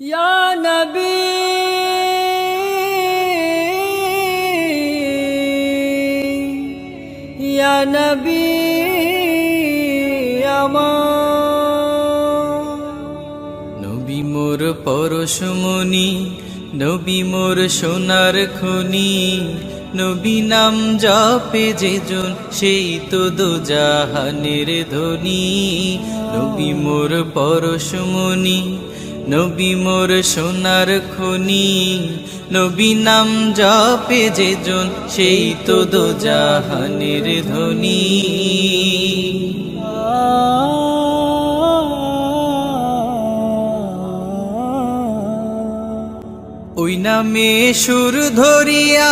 يا نبي يا نبي আমার নবী মোর পরশমণি নবী মোর সোনার খনি নবী নাম জপে যেজন সেই তো দো জাহানের ধ্বনি নবী মোর পরশমণি নবী মোর সোনার খনি, নবী নাম জপে যেজন সেই তো দো জাহানের ধ্বনি ওই নামে সুর ধরিয়া,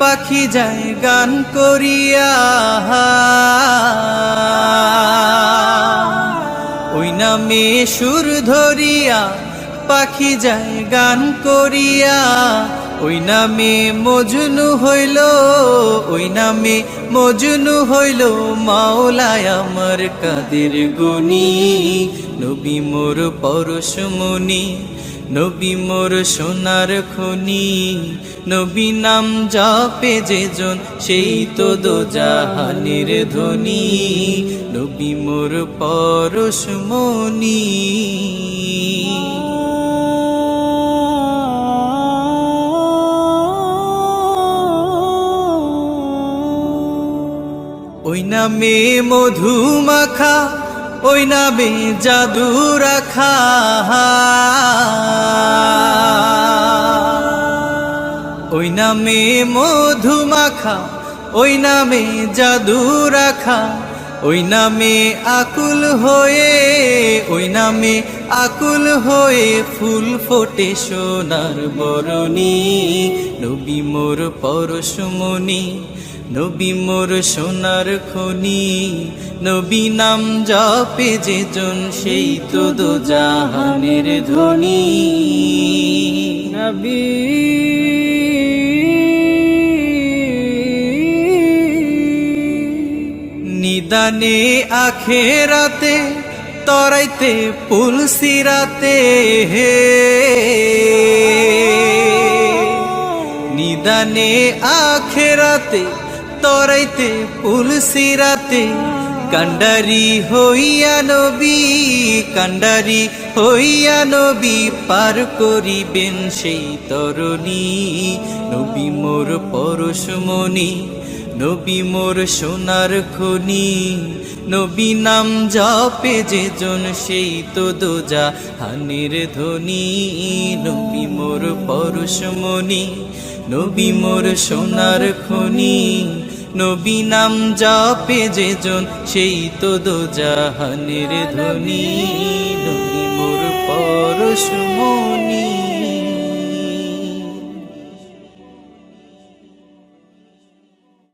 পাখি যায় গান করিয়া। নামে সুর ধরিয়া পাখি যায় গান করিয়া, ওই নামে মজনু হইল, ওই নামে মজনু হইল, মাওলায় আমার কাদের গুনি নবী মোর পরশমণি নবী মোর সোনার খনি, নবী নাম জপে যেজন, সেই তো দো জাহানের ধ্বনি নবী মোর পরশমণি ওই নামে মধু মাখা ওই নামে জাদু রাখা। ওই নামে মধু মাখা ওই নামে জাদু রাখা। ওই নামে আকুল হয়ে, ওই নামে আকুল হয়ে ফুল ফোটে সোনার বরণী। নবী মোর পরশমণি নবী মোর সোনার খনি। নবী নাম জপে যেজন সেই তো দো জাহানের ধ্বনি নবী নিদানে আখেরাতে, তরাইতে পুল সিরাতে, হে। নিদানে আখেরাতে, তরাইতে পুল সিরাতে কান্ডারি হইয়া নবী কান্ডারি হইয়া নবী পার করিবেন সেই তরণী। নবী মোর পরশমণি নবী মোর সোনার খনি, নবী নাম জপে যেজন সেই তো দোজা হানের ধ্বনি। নবী মোর পরশমণি নবী মোর সোনার খনি, নবী নাম জপে যেজন সেই তো দোজা হানের ধ্বনি। নবী মোর পরশমণি